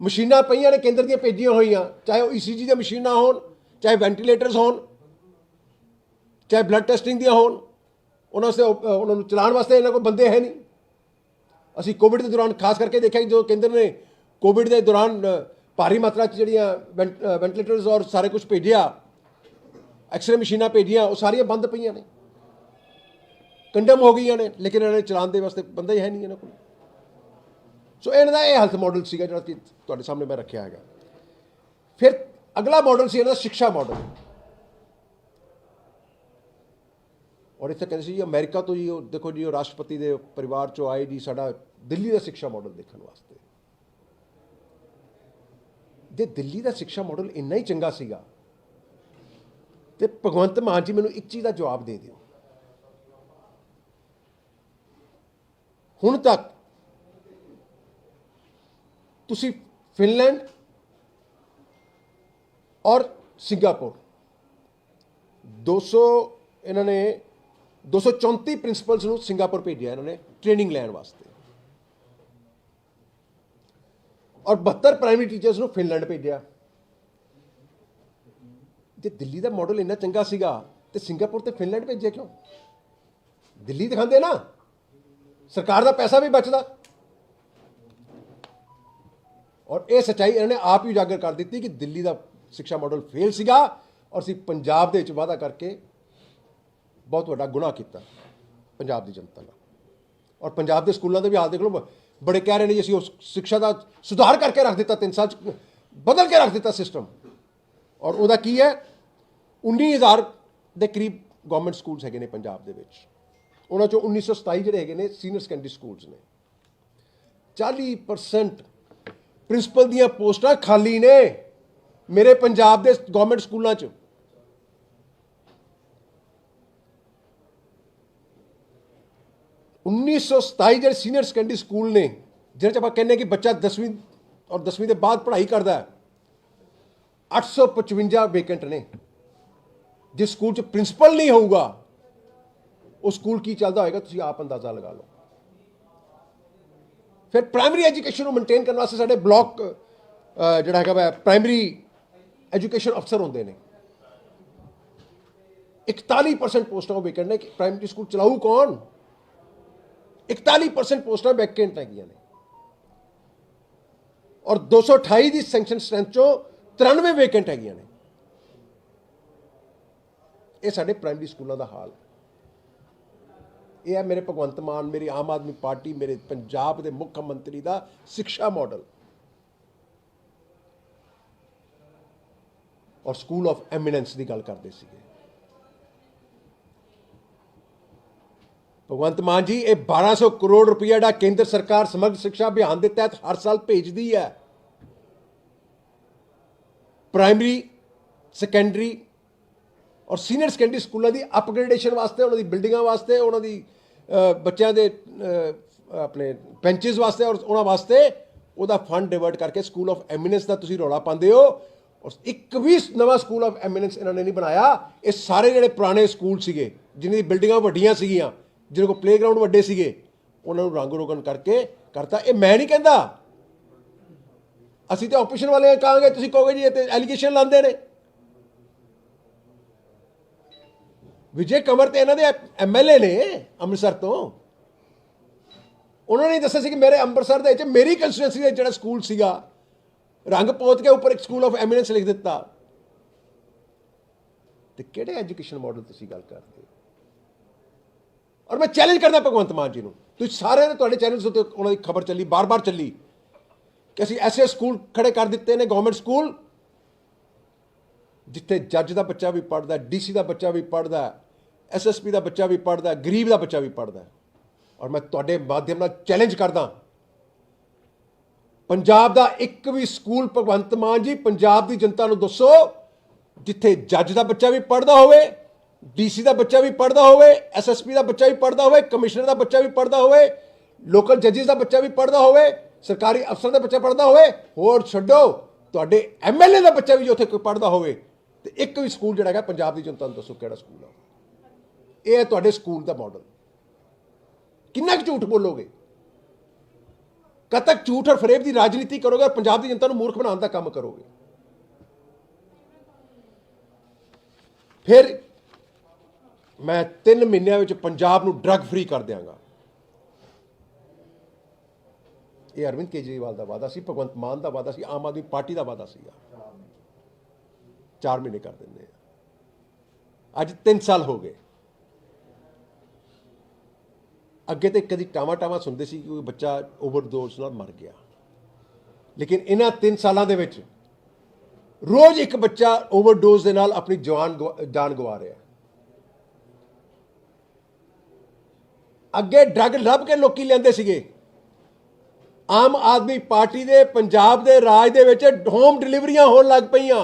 ਮਸ਼ੀਨਾਂ ਪਈਆਂ ਨੇ, ਕੇਂਦਰ ਦੀਆਂ ਭੇਜੀਆਂ ਹੋਈਆਂ, ਚਾਹੇ ਉਹ ਈਸੀਜੀ ਦੀਆਂ ਮਸ਼ੀਨਾਂ ਹੋਣ, ਚਾਹੇ ਵੈਂਟੀਲੇਟਰਸ ਹੋਣ, ਚਾਹੇ ਬਲੱਡ ਟੈਸਟਿੰਗ ਦੀਆਂ ਹੋਣ, ਉਹਨਾਂ ਵਾਸਤੇ ਉਹਨਾਂ ਨੂੰ ਚਲਾਉਣ ਵਾਸਤੇ ਇਹਨਾਂ ਕੋਲ ਬੰਦੇ ਹੈ ਨਹੀਂ। ਅਸੀਂ ਕੋਵਿਡ ਦੇ ਦੌਰਾਨ ਖਾਸ ਕਰਕੇ ਦੇਖਿਆ ਕਿ ਜੋ ਕੇਂਦਰ ਨੇ ਕੋਵਿਡ ਦੇ ਦੌਰਾਨ ਭਾਰੀ ਮਾਤਰਾ 'ਚ ਜਿਹੜੀਆਂ ਵੈਂਟੀਲੇਟਰਸ ਔਰ ਸਾਰੇ ਕੁਝ ਭੇਜਿਆ ਐਕਸਰੇ ਮਸ਼ੀਨਾਂ ਭੇਜੀਆਂ, ਉਹ ਸਾਰੀਆਂ ਬੰਦ ਪਈਆਂ ਨੇ। ਕੰਡਮ ਹੋ ਗਈਆਂ ਨੇ, ਲੇਕਿਨ ਇਹਨਾਂ ਨੇ ਚਲਾਉਣ ਦੇ ਵਾਸਤੇ ਬੰਦਾ ਹੀ ਹੈ ਨਹੀਂ ਇਹਨਾਂ ਕੋਲ। ਸੋ ਇਹਨਾਂ ਦਾ ਇਹ ਹੈਲਥ ਮਾਡਲ ਸੀਗਾ ਜਿਹੜਾ ਤੁਹਾਡੇ ਸਾਹਮਣੇ ਮੈਂ ਰੱਖਿਆ ਹੈਗਾ। ਫਿਰ ਅਗਲਾ ਮਾਡਲ ਸੀ ਇਹਨਾਂ ਦਾ ਸਿੱਖਿਆ ਮਾਡਲ ਔਰ ਇੱਥੇ ਕਹਿੰਦੇ ਸੀ ਜੀ, ਅਮਰੀਕਾ ਤੋਂ ਜੀ ਉਹ, ਦੇਖੋ ਜੀ, ਉਹ ਰਾਸ਼ਟਰਪਤੀ ਦੇ ਪਰਿਵਾਰ ਚੋਂ ਆਏ ਜੀ, ਸਾਡਾ ਦਿੱਲੀ ਦਾ ਸਿੱਖਿਆ ਮਾਡਲ ਦੇਖਣ ਵਾਸਤੇ। ਜੇ ਦਿੱਲੀ ਦਾ ਸਿੱਖਿਆ ਮਾਡਲ ਇੰਨਾ ਹੀ ਚੰਗਾ ਸੀਗਾ। ਤੇ ਭਗਵੰਤ ਮਾਨ ਜੀ ਮੈਨੂੰ ਇੱਕ ਚੀਜ਼ ਦਾ ਜਵਾਬ ਦੇ ਦਿਓ। ਹੁਣ ਤੱਕ ਤੁਸੀਂ ਫਿਨਲੈਂਡ ਔਰ ਸਿੰਗਾਪੁਰ 200 ਇਹਨਾਂ ਨੇ 234 ਪ੍ਰਿੰਸੀਪਲਸ ਨੂੰ ਸਿੰਗਾਪੁਰ ਭੇਜਿਆ ਇਹਨਾਂ ਨੇ ਟ੍ਰੇਨਿੰਗ ਲੈਣ ਵਾਸਤੇ। ਔਰ 72 ਪ੍ਰਾਇਮਰੀ ਟੀਚਰਸ ਨੂੰ ਫਿਨਲੈਂਡ ਭੇਜਿਆ। ਜੇ ਦਿੱਲੀ ਦਾ ਮਾਡਲ ਇੰਨਾ ਚੰਗਾ ਸੀਗਾ, ਤੇ ਸਿੰਗਾਪੁਰ ਤੇ ਫਿਨਲੈਂਡ ਭੇਜਿਆ ਕਿਉਂ? ਦਿੱਲੀ ਦਿਖਾਉਂਦੇ ਨਾ। ਸਰਕਾਰ ਦਾ ਪੈਸਾ ਵੀ ਬਚਦਾ। ਔਰ ਇਹ ਸੱਚਾਈ ਇਹਨਾਂ ਨੇ ਆਪ ਹੀ ਉਜਾਗਰ ਕਰ ਦਿੱਤੀ ਕਿ ਦਿੱਲੀ ਦਾ ਸਿੱਖਿਆ ਮਾਡਲ ਫੇਲ ਸੀਗਾ ਔਰ ਅਸੀਂ ਪੰਜਾਬ ਦੇ ਵਿੱਚ ਵਾਅਦਾ ਕਰਕੇ ਬਹੁਤ ਵੱਡਾ ਗੁਨਾਹ ਕੀਤਾ ਪੰਜਾਬ ਦੀ ਜਨਤਾ ਨਾਲ। ਔਰ ਪੰਜਾਬ ਦੇ ਸਕੂਲਾਂ ਦਾ ਵੀ ਹਾਲ ਦੇਖ ਲਓ ਬੜੇ ਕਹਿ ਰਹੇ ਨੇ ਜੀ, ਅਸੀਂ ਉਸ ਸਿੱਖਿਆ ਦਾ ਸੁਧਾਰ ਕਰਕੇ ਰੱਖ ਦਿੱਤਾ, ਤਿੰਨ ਸਾਲ ਚ, ਬਦਲ ਕੇ ਰੱਖ ਦਿੱਤਾ ਸਿਸਟਮ ਔਰ ਉਹਦਾ ਕੀ ਹੈ? 19000 ਦੇ ਕਰੀਬ ਗਵਰਨਮੈਂਟ ਸਕੂਲਸ ਹੈਗੇ ਨੇ ਪੰਜਾਬ ਦੇ ਵਿੱਚ। ਉਹਨਾਂ ਚੋਂ 1927 ਜਿਹੜੇ ਹੈਗੇ ਨੇ ਸੀਨੀਅਰ ਸੈਕੰਡਰੀ ਸਕੂਲਸ ਨੇ। 40% ਪ੍ਰਿੰਸੀਪਲ ਦੀਆਂ ਪੋਸਟਾਂ ਖਾਲੀ ਨੇ ਮੇਰੇ ਪੰਜਾਬ ਦੇ ਗਵਰਨਮੈਂਟ ਸਕੂਲਾਂ 'ਚ। ਉੱਨੀ ਸੌ ਸਤਾਈ ਜਿਹੜੇ ਸੀਨੀਅਰ ਸੈਕੰਡਰੀ ਸਕੂਲ ਨੇ ਜਿਹੜੇ 'ਚ ਆਪਾਂ ਕਹਿੰਦੇ ਕਿ ਬੱਚਾ 10ਵੀਂ ਔਰ 10ਵੀਂ ਦੇ ਬਾਅਦ ਪੜ੍ਹਾਈ ਕਰਦਾ ਹੈ 855 ਵੇਕੈਂਟ ਨੇ। ਜਿਸ ਸਕੂਲ 'ਚ ਪ੍ਰਿੰਸੀਪਲ ਨਹੀਂ ਹੋਊਗਾ, ਉਹ ਸਕੂਲ ਕੀ ਚੱਲਦਾ ਹੋਏਗਾ, ਤੁਸੀਂ ਆਪ ਅੰਦਾਜ਼ਾ ਲਗਾ ਲਓ। ਫਿਰ ਪ੍ਰਾਇਮਰੀ ਐਜੂਕੇਸ਼ਨ ਨੂੰ ਮੇਨਟੇਨ ਕਰਨ ਵਾਸਤੇ ਸਾਡੇ ਬਲਾਕ ਜਿਹੜਾ ਹੈਗਾ ਵਾ ਪ੍ਰਾਇਮਰੀ ਐਜੂਕੇਸ਼ਨ ਅਫਸਰ ਹੁੰਦੇ ਨੇ। 41% ਪੋਸਟਾਂ ਵੇਕੈਂਟ ਨੇ ਪ੍ਰਾਇਮਰੀ ਸਕੂਲ ਚਲਾਊ ਕੌਣ? 41% ਪੋਸਟਾਂ ਵੈਕੈਂਟ ਹੈਗੀਆਂ ਨੇ। ਔਰ 228 ਦੀ ਸੈਂਕਸ਼ਨ ਸਟਰੈਂਥ ਚੋਂ 93 ਵੇਕੈਂਟ ਹੈਗੀਆਂ ਨੇ। ਇਹ ਸਾਡੇ ਪ੍ਰਾਇਮਰੀ ਸਕੂਲਾਂ ਦਾ ਹਾਲ। ਇਹ ਹੈ ਮੇਰੇ ਭਗਵੰਤ ਮਾਨ, ਮੇਰੀ ਆਮ ਆਦਮੀ ਪਾਰਟੀ, ਮੇਰੇ ਪੰਜਾਬ ਦੇ ਮੁੱਖ ਮੰਤਰੀ ਦਾ ਸਿੱਖਿਆ ਮਾਡਲ ਔਰ ਸਕੂਲ ਆਫ ਐਮੀਨੈਂਸ ਦੀ ਗੱਲ ਕਰਦੇ ਸੀਗੇ। ਭਗਵੰਤ ਮਾਨ ਜੀ, ਇਹ 1200 ਕਰੋੜ ਰੁਪਈਆ ਦਾ ਕੇਂਦਰ ਸਰਕਾਰ ਸਮਗਰ ਸਿੱਖਿਆ ਅਭਿਆਨ ਦੇ ਤਹਿਤ ਹਰ ਸਾਲ ਭੇਜਦੀ ਹੈ। ਪ੍ਰਾਇਮਰੀ, ਸੈਕੰਡਰੀ ਔਰ ਸੀਨੀਅਰ ਸੈਕੰਡਰੀ ਸਕੂਲਾਂ ਦੀ ਅਪਗ੍ਰੇਡੇਸ਼ਨ ਵਾਸਤੇ, ਉਹਨਾਂ ਦੀ ਬਿਲਡਿੰਗਾਂ ਵਾਸਤੇ, ਉਹਨਾਂ ਦੀ ਬੱਚਿਆਂ ਦੇ ਆਪਣੇ ਬੈਂਚਸ ਵਾਸਤੇ ਔਰ ਉਹਨਾਂ ਵਾਸਤੇ ਉਹਦਾ ਫੰਡ ਡਿਵਰਟ ਕਰਕੇ ਸਕੂਲ ਆਫ ਐਮੀਨੈਂਸ ਦਾ ਤੁਸੀਂ ਰੌਲਾ ਪਾਉਂਦੇ ਹੋ। ਔਰ ਇੱਕ ਵੀ ਨਵਾਂ ਸਕੂਲ ਆਫ ਐਮੀਨੈਂਸ ਇਹਨਾਂ ਨੇ ਨਹੀਂ ਬਣਾਇਆ। ਇਹ ਸਾਰੇ ਜਿਹੜੇ ਪੁਰਾਣੇ ਸਕੂਲ ਸੀਗੇ, ਜਿਨ੍ਹਾਂ ਦੀ ਬਿਲਡਿੰਗਾਂ ਵੱਡੀਆਂ ਸੀਗੀਆਂ ਜਿਹਦੇ ਕੋਲ ਪਲੇਗਰਾਉਂਡ ਵੱਡੇ ਸੀਗੇ, ਉਹਨਾਂ ਨੂੰ ਰੰਗ ਰੋਗਨ ਕਰਕੇ ਕਰਤਾ। ਇਹ ਮੈਂ ਨਹੀਂ ਕਹਿੰਦਾ। ਅਸੀਂ ਤਾਂ ਆਪਰੇਸ਼ਨ ਵਾਲੇ ਕਹਾਂਗੇ, ਤੁਸੀਂ ਕਹੋਗੇ ਜੀ ਇਹ ਤੇ ਐਲੀਗੇਸ਼ਨ ਲਾਉਂਦੇ ਨੇ। ਵਿਜੇ ਕਮਰ ਤੇ ਇਹਨਾਂ ਦੇ ਐਮਐਲਏ ਨੇ ਅੰਮ੍ਰਿਤਸਰ ਤੋਂ। ਉਹਨਾਂ ਨੇ ਦੱਸਿਆ ਸੀ ਕਿ ਮੇਰੇ ਅੰਮ੍ਰਿਤਸਰ ਦੇ ਵਿੱਚ ਮੇਰੀ ਕੰਸਟੀਟੂਐਂਸੀ ਦੇ ਜਿਹੜਾ ਸਕੂਲ ਸੀਗਾ, ਰੰਗ ਪੋਤ ਕੇ ਉੱਪਰ ਇੱਕ ਸਕੂਲ ਆਫ ਐਮੀਨੈਂਸ ਲਿਖ ਦਿੱਤਾ। ਤੇ ਕਿਹੜੇ ਐਜੂਕੇਸ਼ਨ ਮਾਡਲ ਤੁਸੀਂ ਗੱਲ ਕਰਦੇ? ਹੋ ਔਰ ਮੈਂ ਚੈਲੰਜ ਕਰਦਾ ਭਗਵੰਤ ਮਾਨ ਜੀ ਨੂੰ। ਤੁਸੀਂ ਸਾਰਿਆਂ ਨੇ ਤੁਹਾਡੇ ਚੈਨਲਸ ਉੱਤੇ ਉਹਨਾਂ ਦੀ ਖਬਰ ਚੱਲੀ, ਬਾਰ-ਬਾਰ ਚੱਲੀ। ਕਿ ਅਸੀਂ ਐਸੇ ਸਕੂਲ ਖੜੇ ਕਰ ਦਿੱਤੇ ਨੇ ਗਵਰਨਮੈਂਟ ਸਕੂਲ ਜਿੱਥੇ ਜੱਜ ਦਾ ਬੱਚਾ ਵੀ ਪੜਦਾ ਡੀਸੀ ਦਾ ਬੱਚਾ ਵੀ ਪੜਦਾ ਐਸਐਸਪੀ ਦਾ ਬੱਚਾ ਵੀ ਪੜਦਾ ਗਰੀਬ ਦਾ ਬੱਚਾ ਵੀ ਪੜਦਾ ਔਰ ਮੈਂ ਤੁਹਾਡੇ ਮਾਧਿਅਮ ਨਾਲ ਚੈਲੰਜ ਕਰਦਾ। ਪੰਜਾਬ ਦਾ ਇੱਕ ਵੀ ਸਕੂਲ ਭਗਵੰਤ ਮਾਨ ਜੀ, ਪੰਜਾਬ ਦੀ ਜਨਤਾ ਨੂੰ ਦੱਸੋ, ਜਿੱਥੇ ਜੱਜ ਦਾ ਬੱਚਾ ਵੀ ਪੜਦਾ ਹੋਵੇ ਡੀਸੀ ਦਾ ਬੱਚਾ ਵੀ ਪੜਦਾ ਹੋਵੇ ਐਸਐਸਪੀ ਦਾ ਬੱਚਾ ਵੀ ਪੜਦਾ ਹੋਵੇ, ਕਮਿਸ਼ਨਰ ਦਾ ਬੱਚਾ ਵੀ ਪੜਦਾ ਹੋਵੇ, ਲੋਕਲ ਜੱਜਿਸ ਦਾ ਬੱਚਾ ਵੀ ਪੜਦਾ ਹੋਵੇ, ਸਰਕਾਰੀ ਅਫਸਰ ਦਾ ਬੱਚਾ ਪੜਦਾ ਹੋਵੇ, ਹੋਰ ਛੱਡੋ, ਤੁਹਾਡੇ ਐਮਐਲਏ ਦਾ ਬੱਚਾ ਵੀ ਉੱਥੇ ਕੋਈ ਪੜਦਾ ਹੋਵੇ, ਤੇ ਇੱਕ ਵੀ ਸਕੂਲ ਜਿਹੜਾ ਹੈਗਾ ਪੰਜਾਬ ਦੀ ਜਨਤਾ ਨੂੰ ਦੱਸੋ ਕਿਹੜਾ ਸਕੂਲ ਆ ਇਹ ਹੈ ਤੁਹਾਡੇ ਸਕੂਲ ਦਾ ਮਾਡਲ ਕਿੰਨਾ ਕੁ ਝੂਠ ਬੋਲੋਗੇ? ਕਦ ਤੱਕ ਝੂਠ ਔਰ ਫਰੇਬ ਦੀ ਰਾਜਨੀਤੀ ਕਰੋਗੇ ਔਰ ਪੰਜਾਬ ਦੀ ਜਨਤਾ ਨੂੰ ਮੂਰਖ ਬਣਾਉਣ ਦਾ ਕੰਮ ਕਰੋਗੇ। ਫਿਰ ਮੈਂ 3 ਮਹੀਨਿਆਂ ਵਿੱਚ ਪੰਜਾਬ ਨੂੰ ਡਰੱਗ ਫ੍ਰੀ ਕਰ ਦਿਆਂਗਾ। ਇਹ ਅਰਵਿੰਦ ਕੇਜਰੀਵਾਲ ਦਾ ਵਾਅਦਾ ਸੀ, ਭਗਵੰਤ ਮਾਨ ਦਾ ਵਾਅਦਾ ਸੀ, ਆਮ ਆਦਮੀ ਪਾਰਟੀ ਦਾ ਵਾਅਦਾ ਸੀਗਾ। 4 ਮਹੀਨੇ ਕਰ ਦਿੰਦੇ ਆ। ਅੱਜ 3 ਸਾਲ ਹੋ ਗਏ। ਅੱਗੇ ਤੇ ਕਦੀ ਟਾਵਾ ਟਾਵਾ ਸੁਣਦੇ ਸੀ ਕਿ ਕੋਈ ਬੱਚਾ ਓਵਰਡੋਜ਼ ਨਾਲ ਮਰ ਗਿਆ। ਲੇਕਿਨ ਇਹਨਾਂ 3 ਸਾਲਾਂ ਦੇ ਵਿੱਚ ਰੋਜ਼ ਇੱਕ ਬੱਚਾ ਓਵਰਡੋਜ਼ ਦੇ ਨਾਲ ਆਪਣੀ ਜਵਾਨ ਗਵਾ- ਜਾਨ ਗਵਾ ਰਿਹਾ ਹੈ ਅੱਗੇ ਡਰੱਗ ਲੱਭ ਕੇ ਲੋਕੀ ਲੈਂਦੇ ਸੀਗੇ। ਆਮ ਆਦਮੀ ਪਾਰਟੀ ਦੇ, ਪੰਜਾਬ ਦੇ, ਰਾਜ ਦੇ ਵਿੱਚ ਹੋਮ ਡਿਲੀਵਰੀਆਂ ਹੋਣ ਲੱਗ ਪਈਆਂ।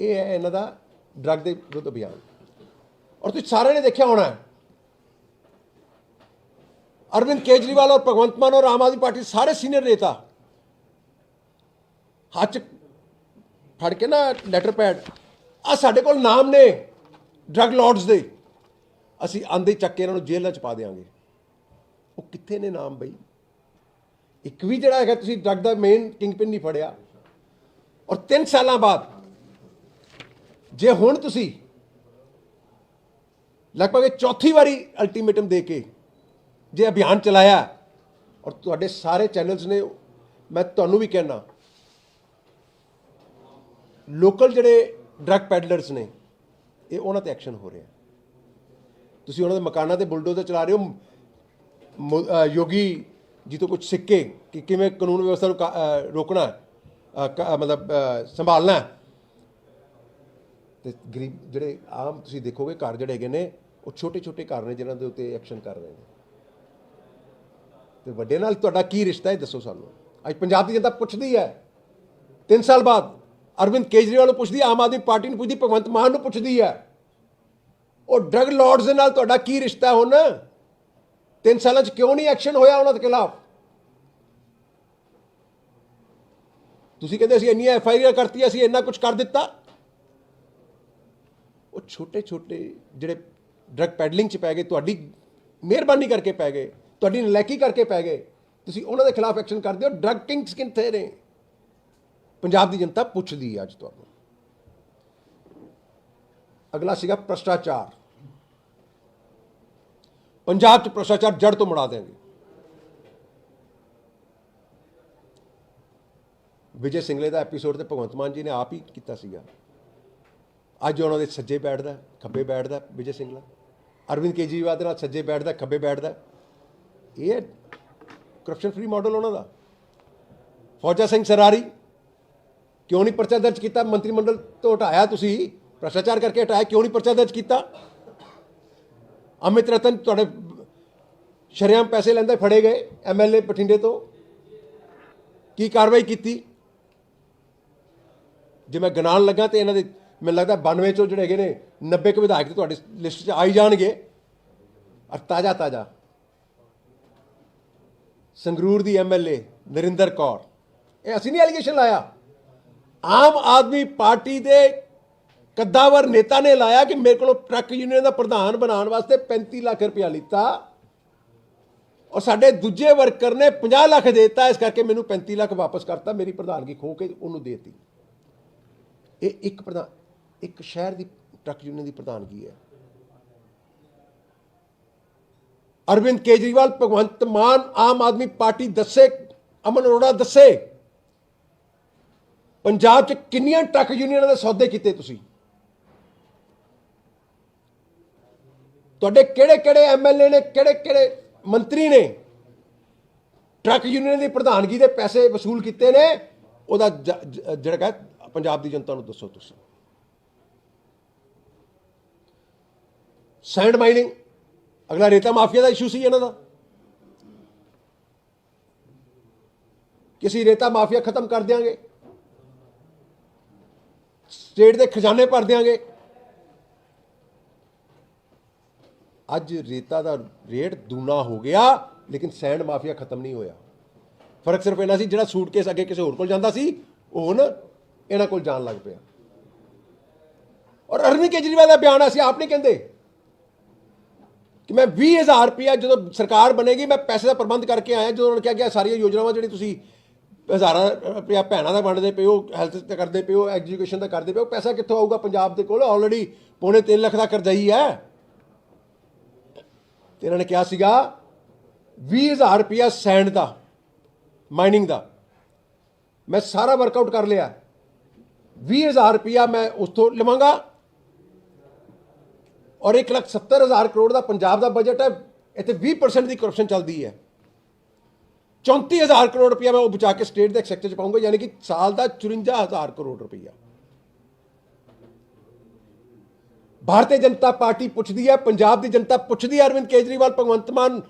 ਇਹ ਹੈ ਇਹਨਾਂ ਦਾ ਡਰੱਗ ਦੇ ਵਿਰੁੱਧ ਅਭਿਆਨ। ਔਰ ਤੁਸੀਂ ਸਾਰਿਆਂ ਨੇ ਦੇਖਿਆ ਹੋਣਾ ਅਰਵਿੰਦ ਕੇਜਰੀਵਾਲ ਔਰ ਭਗਵੰਤ ਮਾਨ ਔਰ ਆਮ ਆਦਮੀ ਪਾਰਟੀ ਸਾਰੇ ਸੀਨੀਅਰ ਨੇਤਾ ਹੱਥ ਫੜ ਕੇ ਨਾ ਲੈਟਰ ਪੈਡ ਆ ਸਾਡੇ ਕੋਲ ਨਾਮ ਨੇ ਡਰੱਗ ਲਾਰਡਸ ਦੇ। ਅਸੀਂ ਆਂਦੇ ਚੱਕ ਕੇ ਇਹਨਾਂ ਨੂੰ ਜੇਲ੍ਹਾਂ 'ਚ ਪਾ ਦੇਵਾਂਗੇ ਉਹ ਕਿੱਥੇ ਨੇ ਨਾਮ ਬਈ? ਇੱਕ ਵੀ ਜਿਹੜਾ ਹੈਗਾ ਤੁਸੀਂ ਡਰੱਗ ਦਾ ਮੇਨ ਕਿੰਗਪਿਨ ਨਹੀਂ ਫੜਿਆ। ਔਰ 3 ਸਾਲਾਂ ਬਾਅਦ ਜੇ ਹੁਣ ਤੁਸੀਂ ਲਗਭਗ ਚੌਥੀ ਵਾਰੀ ਅਲਟੀਮੇਟਮ ਦੇ ਕੇ ਜੇ ਅਭਿਆਨ ਚਲਾਇਆ, ਔਰ ਤੁਹਾਡੇ ਸਾਰੇ ਚੈਨਲਸ ਨੇ, ਮੈਂ ਤੁਹਾਨੂੰ ਵੀ ਕਹਿਣਾ ਲੋਕਲ ਜਿਹੜੇ ਡਰੱਗ ਪੈਡਲਰਸ ਨੇ, ਇਹ ਉਹਨਾਂ ਤੇ ਐਕਸ਼ਨ ਹੋ ਰਿਹਾ। ਤੁਸੀਂ ਉਹਨਾਂ ਦੇ ਮਕਾਨਾਂ ਤੇ ਬੁਲਡੋਜ਼ਰ ਚਲਾ ਰਹੇ ਹੋ, ਮੋ- ਯੋਗੀ ਜੀ ਤੋਂ ਕੁਝ ਸਿੱਕੇ ਕਿ ਕਿਵੇਂ ਕਾਨੂੰਨ ਵਿਵਸਥਾ ਨੂੰ ਕਾ- ਰੋਕਣਾ ਮਤਲਬ ਸੰਭਾਲਣਾ ਹੈ। ਤੇ ਗਰੀਬ ਜਿਹੜੇ ਆਮ ਤੁਸੀਂ ਦੇਖੋਗੇ ਘਰ ਜਿਹੜੇ ਹੈਗੇ ਨੇ, ਉਹ ਛੋਟੇ ਛੋਟੇ ਘਰ ਨੇ ਜਿਨ੍ਹਾਂ ਦੇ ਉੱਤੇ ਐਕਸ਼ਨ ਕਰ ਰਹੇ ਨੇ। ਤੇ ਵੱਡੇ ਨਾਲ ਤੁਹਾਡਾ ਕੀ ਰਿਸ਼ਤਾ ਹੈ, ਦੱਸੋ ਸਾਨੂੰ। ਅੱਜ ਪੰਜਾਬ ਦੀ ਜਨਤਾ ਪੁੱਛਦੀ ਹੈ। 3 ਸਾਲ ਬਾਅਦ ਅਰਵਿੰਦ ਕੇਜਰੀਵਾਲ ਨੂੰ ਪੁੱਛਦੀ ਆਮ ਆਦਮੀ ਪਾਰਟੀ ਨੂੰ ਪੁੱਛਦੀ ਭਗਵੰਤ ਮਾਨ ਨੂੰ ਪੁੱਛਦੀ ਹੈ। ਉਹ ਡਰਗ ਲਾਰਡਸ ਦੇ ਨਾਲ ਤੁਹਾਡਾ ਕੀ ਰਿਸ਼ਤਾ ਹੁਣ? 3 ਸਾਲਾਂ 'ਚ ਕਿਉਂ ਨਹੀਂ ਐਕਸ਼ਨ ਹੋਇਆ ਉਹਨਾਂ ਦੇ ਖਿਲਾਫ? ਤੁਸੀਂ ਕਹਿੰਦੇ ਅਸੀਂ ਇੰਨੀਆਂ ਐਫ ਆਈ ਆਰ ਕਰਤੀਆਂ, ਅਸੀਂ ਇੰਨਾ ਕੁਝ ਕਰ ਦਿੱਤਾ। ਉਹ ਛੋਟੇ ਛੋਟੇ ਜਿਹੜੇ ਡਰਗ ਪੈਡਲਿੰਗ 'ਚ ਪੈ ਗਏ, ਤੁਹਾਡੀ ਮਿਹਰਬਾਨੀ ਕਰਕੇ ਪੈ ਗਏ, ਤੁਹਾਡੀ ਨਲੈਕੀ ਕਰਕੇ ਪੈ ਗਏ। ਤੁਸੀਂ ਉਹਨਾਂ ਦੇ ਖਿਲਾਫ ਐਕਸ਼ਨ ਕਰਦੇ ਹੋ ਡਰਗ ਕਿੰਗਸ ਕਿੱਥੇ ਨੇ? ਪੰਜਾਬ ਦੀ ਜਨਤਾ ਪੁੱਛਦੀ ਹੈ ਅੱਜ ਤੁਹਾਨੂੰ। ਅਗਲਾ ਸੀਗਾ ਭ੍ਰਸ਼ਟਾਚਾਰ। ਪੰਜਾਬ 'ਚ ਭ੍ਰਸ਼ਟਾਚਾਰ ਜੜ ਤੋਂ ਮੁੜਾ ਦੇਣਗੇ। ਵਿਜੇ ਸਿੰਗਲੇ ਦਾ ਐਪੀਸੋਡ ਤੇ ਭਗਵੰਤ ਮਾਨ ਜੀ ਨੇ ਆਪ ਹੀ ਕੀਤਾ ਸੀਗਾ। ਅੱਜ ਉਹਨਾਂ ਦੇ ਸੱਜੇ ਬੈਠਦਾ, ਖੱਬੇ ਬੈਠਦਾ ਵਿਜੇ ਸਿੰਗਲਾ। ਅਰਵਿੰਦ ਕੇਜਰੀਵਾਲ ਦੇ ਨਾਲ ਸੱਜੇ ਬੈਠਦਾ, ਖੱਬੇ ਬੈਠਦਾ। ਇਹ ਕਰਪਸ਼ਨ ਫ੍ਰੀ ਮਾਡਲ ਉਹਨਾਂ ਦਾ। ਫੌਜਾ ਸਿੰਘ ਸਰਾਰੀ, ਕਿਉਂ ਨਹੀਂ ਪਰਚਾ ਦਰਜ ਕੀਤਾ? ਮੰਤਰੀ ਮੰਡਲ ਤੋਂ ਹਟਾਇਆ ਤੁਸੀਂ? ਭ੍ਰਸ਼ਟਾਚਾਰ ਕਰਕੇ ਹਟਾਇਆ ਕਿਉਂ ਨਹੀਂ ਪਰਚਾ ਦਰਜ ਕੀਤਾ? ਅਮਿਤ ਰਤਨ ਤੁਹਾਡੇ ਸ਼ਰੇਆਮ ਪੈਸੇ ਲੈਂਦੇ ਫੜੇ ਗਏ ਐਮਐਲਏ ਬਠਿੰਡੇ ਤੋਂ। ਕੀ ਕਾਰਵਾਈ ਕੀਤੀ? ਜੇ ਮੈਂ ਗਿਣਾਉਣ ਲੱਗਾ ਤੇ ਇਹਨਾਂ ਦੇ ਮੈਨੂੰ ਲੱਗਦਾ 92 ਚੋਂ ਜਿਹੜੇ ਹੈਗੇ ਨੇ 90 ਕੁ ਵਿਧਾਇਕ ਤੇ ਤੁਹਾਡੀ ਲਿਸਟ 'ਚ ਆਈ ਜਾਣਗੇ। ਔਰ ਤਾਜ਼ਾ ਤਾਜ਼ਾ। ਸੰਗਰੂਰ ਦੀ ਐਮਐਲਏ ਨਰਿੰਦਰ ਕੌਰ। ਇਹ ਅਸੀਂ ਨਹੀਂ ਐਲੀਗੇਸ਼ਨ ਲਾਇਆ। ਆਮ ਆਦਮੀ ਪਾਰਟੀ ਦੇ ਕੱਦਾਵਰ ਨੇਤਾ ਨੇ ਲਾਇਆ ਕਿ ਮੇਰੇ ਕੋਲੋਂ ਟਰੱਕ ਯੂਨੀਅਨ ਦਾ ਪ੍ਰਧਾਨ ਬਣਾਉਣ ਵਾਸਤੇ 35 ਲੱਖ ਰੁਪਇਆ ਲਿੱਤਾ। ਔਰ ਸਾਡੇ ਦੂਜੇ ਵਰਕਰ ਨੇ 50 ਲੱਖ ਦੇ ਦਿੱਤਾ, ਇਸ ਕਰਕੇ ਮੈਨੂੰ 35 ਲੱਖ ਵਾਪਸ ਕਰਤਾ। ਮੇਰੀ ਪ੍ਰਧਾਨਗੀ ਖੋ ਕੇ ਉਹਨੂੰ ਦੇਤੀ। ਇਹ ਇੱਕ ਪ੍ਰਧਾਨ, ਇੱਕ ਸ਼ਹਿਰ ਦੀ ਟਰੱਕ ਯੂਨੀਅਨ ਦੀ ਪ੍ਰਧਾਨਗੀ ਹੈ। ਅਰਵਿੰਦ ਕੇਜਰੀਵਾਲ, ਭਗਵੰਤ ਮਾਨ ਆਮ ਆਦਮੀ ਪਾਰਟੀ ਦੱਸੇ, ਅਮਨ ਅਰੋੜਾ ਦੱਸੇ। ਪੰਜਾਬ 'ਚ ਕਿੰਨੀਆਂ ਟਰੱਕ ਯੂਨੀਅਨਾਂ ਦੇ ਸੌਦੇ ਕੀਤੇ ਤੁਸੀਂ? ਤੁਹਾਡੇ ਕਿਹੜੇ ਕਿਹੜੇ ਐਮਐਲਏ ਨੇ, ਕਿਹੜੇ ਕਿਹੜੇ ਮੰਤਰੀ ਨੇ? ਟਰੱਕ ਯੂਨੀਅਨ ਦੀ ਪ੍ਰਧਾਨਗੀ ਦੇ ਪੈਸੇ ਵਸੂਲ ਕੀਤੇ ਨੇ, ਉਹਦਾ ਜ- ਜਿਹੜਾ ਹੈ ਪੰਜਾਬ ਦੀ ਜਨਤਾ ਨੂੰ ਦੱਸੋ ਤੁਸੀਂ। ਸੈਂਡ ਮਾਈਨਿੰਗ, ਅਗਲਾ ਰੇਤਾ ਮਾਫੀਆ ਦਾ ਇਸ਼ੂ ਸੀ ਇਹਨਾਂ ਦਾ। ਕਿਸੇ ਰੇਤਾ ਮਾਫੀਆ ਖਤਮ ਕਰ ਦਿਆਂਗੇ। ਸਟੇਟ ਦੇ ਖਜ਼ਾਨੇ ਭਰ ਦਿਆਂਗੇ। ਅੱਜ ਰੇਤਾ ਦਾ ਰੇਟ ਦੂਣਾ ਹੋ ਗਿਆ, ਲੇਕਿਨ ਸੈਂਡ ਮਾਫੀਆ ਖਤਮ ਨਹੀਂ ਹੋਇਆ। ਫ਼ਰਕ ਸਿਰਫ ਇਹਨਾਂ ਸੀ, ਜਿਹੜਾ ਸੂਟਕੇਸ ਅੱਗੇ ਕਿਸੇ ਹੋਰ ਕੋਲ ਜਾਂਦਾ ਸੀ, ਉਹ ਹੁਣ ਇਹਨਾਂ ਕੋਲ ਜਾਣ ਲੱਗ ਪਿਆ। ਔਰ ਅਰਵਿੰਦ ਕੇਜਰੀਵਾਲ ਦਾ ਬਿਆਨ ਅਸੀਂ ਆਪ ਨਹੀਂ ਕਹਿੰਦੇ ਕਿ ਮੈਂ 20000 ਰੁਪਇਆ ਜਦੋਂ ਸਰਕਾਰ ਬਣੇਗੀ, ਮੈਂ ਪੈਸੇ ਦਾ ਪ੍ਰਬੰਧ ਕਰਕੇ ਆਇਆ, ਜਦੋਂ ਉਹਨਾਂ ਨੇ ਕਿਹਾ ਗਿਆ ਸਾਰੀਆਂ ਯੋਜਨਾਵਾਂ ਜਿਹੜੀ ਤੁਸੀਂ ਹਜ਼ਾਰਾਂ ਰੁਪਇਆ ਭੈਣਾਂ ਦਾ ਵੰਡਦੇ ਪਿਓ ਹੈਲਥ ਤੇ ਕਰਦੇ ਪਿਓ ਐਜੂਕੇਸ਼ਨ ਦਾ ਕਰਦੇ ਪਿਓ ਪੈਸਾ ਕਿੱਥੋਂ ਆਊਗਾ ਪੰਜਾਬ ਦੇ ਕੋਲ? ਆਲਰੇਡੀ ਪੌਣੇ 3 ਲੱਖ ਦਾ ਕਰਜ਼ਾਈ ਹੈ। ਤੇ ਇਹਨਾਂ ਨੇ ਕਿਹਾ ਸੀਗਾ 20000 ਰੁਪਇਆ ਸੈਂਡ ਦਾ ਮਾਈਨਿੰਗ ਦਾ। ਮੈਂ ਸਾਰਾ ਵਰਕਆਊਟ ਕਰ ਲਿਆ। 20000 ਰੁਪਇਆ ਮੈਂ ਉਸ ਤੋਂ ਲਵਾਂਗਾ। ਔਰ 170000 ਕਰੋੜ ਦਾ ਪੰਜਾਬ ਦਾ ਬਜਟ ਹੈ। ਇੱਥੇ 20% ਦੀ ਕਰਪਸ਼ਨ ਚੱਲਦੀ ਹੈ। 34000 ਕਰੋੜ ਰੁਪਇਆ ਮੈਂ ਉਹ ਬਚਾ ਕੇ ਸਟੇਟ ਦੇ ਸੈਕਟਰ ਚ ਪਾਉਂਗਾ ਯਾਨੀ ਕਿ ਸਾਲ ਦਾ 54000 ਕਰੋੜ ਰੁਪਇਆ। ਭਾਰਤੀ ਜਨਤਾ ਪਾਰਟੀ ਪੁੱਛਦੀ ਹੈ, ਪੰਜਾਬ ਦੀ ਜਨਤਾ ਪੁੱਛਦੀ ਹੈ, ਅਰਵਿੰਦ ਕੇਜਰੀਵਾਲ, ਭਗਵੰਤ ਮਾਨ,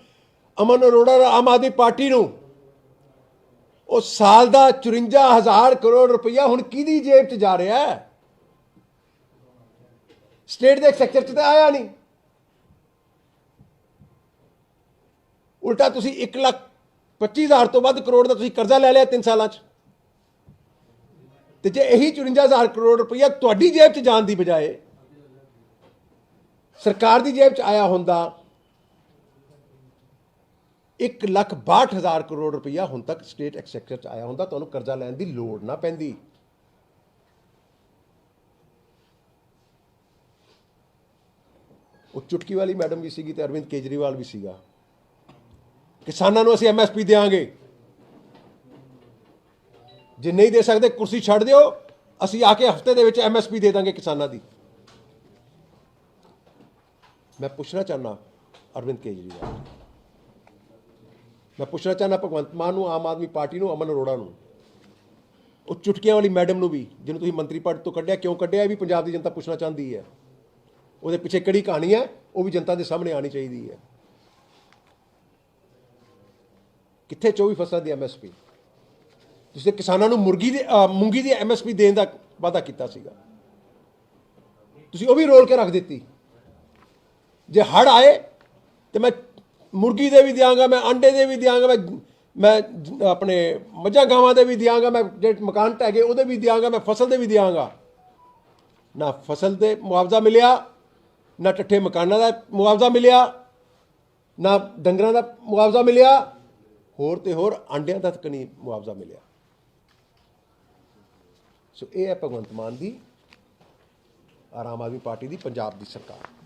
ਅਮਨ ਅਰੋੜਾ, ਆਮ ਆਦਮੀ ਪਾਰਟੀ ਨੂੰ। ਉਹ ਸਾਲ ਦਾ 54000 ਕਰੋੜ ਰੁਪਇਆ ਹੁਣ ਕਿਹਦੀ ਜੇਬ 'ਚ ਜਾ ਰਿਹਾ ਹੈ? ਸਟੇਟ ਦੇ ਸੈਕਟਰ 'ਚ ਤਾਂ ਆਇਆ ਨਹੀਂ। ਉਲਟਾ ਤੁਸੀਂ 1 ਲੱਖ 25000 ਤੋਂ ਵੱਧ ਕਰੋੜ ਦਾ ਤੁਸੀਂ ਕਰਜ਼ਾ ਲੈ ਲਿਆ 3 ਸਾਲਾਂ 'ਚ। ਤੇ ਜੇ ਇਹੀ 54000 ਕਰੋੜ ਰੁਪਇਆ ਤੁਹਾਡੀ ਜੇਬ 'ਚ ਜਾਣ ਦੀ ਬਜਾਏ ਸਰਕਾਰ ਦੀ ਜੇਬ 'ਚ ਆਇਆ ਹੁੰਦਾ 1 ਲੱਖ 62000 ਕਰੋੜ ਰੁਪਈਆ ਹੁਣ ਤੱਕ ਸਟੇਟ ਐਕਸੈਕਟਰ 'ਚ ਆਇਆ ਹੁੰਦਾ, ਤੁਹਾਨੂੰ ਕਰਜ਼ਾ ਲੈਣ ਦੀ ਲੋੜ ਨਾ ਪੈਂਦੀ। ਉਹ ਚੁਟਕੀ ਵਾਲੀ ਮੈਡਮ ਵੀ ਸੀਗੀ ਤੇ ਅਰਵਿੰਦ ਕੇਜਰੀਵਾਲ ਵੀ ਸੀਗਾ। ਕਿਸਾਨਾਂ ਨੂੰ ਅਸੀਂ ਐਮਐਸਪੀ ਦੇਵਾਂਗੇ ਜੇ ਨਹੀਂ ਦੇ ਸਕਦੇ, ਕੁਰਸੀ ਛੱਡ ਦਿਓ, ਅਸੀਂ ਆ ਕੇ ਹਫ਼ਤੇ ਦੇ ਵਿੱਚ ਐਮਐਸਪੀ ਦੇ ਦਾਂਗੇ ਕਿਸਾਨਾਂ ਦੀ। ਮੈਂ ਪੁੱਛਣਾ ਚਾਹਨਾ ਅਰਵਿੰਦ ਕੇਜਰੀਵਾਲ। ਮੈਂ ਪੁੱਛਣਾ ਚਾਹਨਾ ਭਗਵੰਤ ਮਾਨ ਨੂੰ, ਆਮ ਆਦਮੀ ਪਾਰਟੀ ਨੂੰ, ਅਮਨ ਅਰੋੜਾ ਨੂੰ। ਉਹ ਚੁਟਕੀਆਂ ਵਾਲੀ ਮੈਡਮ ਨੂੰ ਵੀ, ਜਿਹਨੂੰ ਤੁਸੀਂ ਮੰਤਰੀ ਪਦ ਤੋਂ ਕੱਢਿਆ, ਕਿਉਂ ਕੱਢਿਆ, ਇਹ ਵੀ ਪੰਜਾਬ ਦੀ ਜਨਤਾ ਪੁੱਛਣਾ ਚਾਹੁੰਦੀ ਹੈ। ਉਹਦੇ ਪਿੱਛੇ ਕਿਹੜੀ ਕਹਾਣੀ ਹੈ, ਉਹ ਵੀ ਜਨਤਾ ਦੇ ਸਾਹਮਣੇ ਆਣੀ ਚਾਹੀਦੀ ਹੈ। ਕਿੱਥੇ 24 ਫਸਲਾਂ ਦੀ ਐਮਐਸਪੀ ਤੁਸੀਂ ਕਿਸਾਨਾਂ ਨੂੰ ਮੁਰਗੀ ਦੀ ਮੂੰਗੀ ਦੀ ਐਮਐਸਪੀ ਦੇਣ ਦਾ ਵਾਅਦਾ ਕੀਤਾ ਸੀਗਾ। ਤੁਸੀਂ ਉਹ ਵੀ ਰੋਲ ਕੇ ਰੱਖ ਦਿੱਤੀ। ਜੇ ਹੜ ਆਏ ਤੇ ਮੈਂ ਮੁਰਗੀ ਦੇ ਵੀ ਦਿਆਂਗਾ, ਮੈਂ ਅੰਡੇ ਦੇ ਵੀ ਦਿਆਂਗਾ, ਮੈਂ ਮੈਂ ਆਪਣੇ ਮੱਝਾਂ ਗਾਵਾਂ ਦੇ ਵੀ ਦਿਆਂਗਾ, ਮੈਂ ਜਿਹੜੇ ਮਕਾਨ ਢਹਿ ਗਏ ਉਹਦੇ ਵੀ ਦਿਆਂਗਾ, ਮੈਂ ਫਸਲ ਦੇ ਵੀ ਦਿਆਂਗਾ। ਨਾ ਫਸਲ ਤੇ ਮੁਆਵਜ਼ਾ ਮਿਲਿਆ, ਨਾ ਟੱਠੇ ਮਕਾਨਾਂ ਦਾ ਮੁਆਵਜ਼ਾ ਮਿਲਿਆ, ਨਾ ਡੰਗਰਾਂ ਦਾ ਮੁਆਵਜ਼ਾ ਮਿਲਿਆ, ਹੋਰ ਤੇ ਹੋਰ ਆਂਡਿਆਂ ਦਾ ਤੱਕ ਨਹੀਂ ਮੁਆਵਜ਼ਾ ਮਿਲਿਆ। ਸੋ ਇਹ ਹੈ ਭਗਵੰਤ ਮਾਨ ਦੀ ਆਰਾਮ ਆਦਮੀ ਪਾਰਟੀ ਦੀ ਪੰਜਾਬ ਦੀ ਸਰਕਾਰ।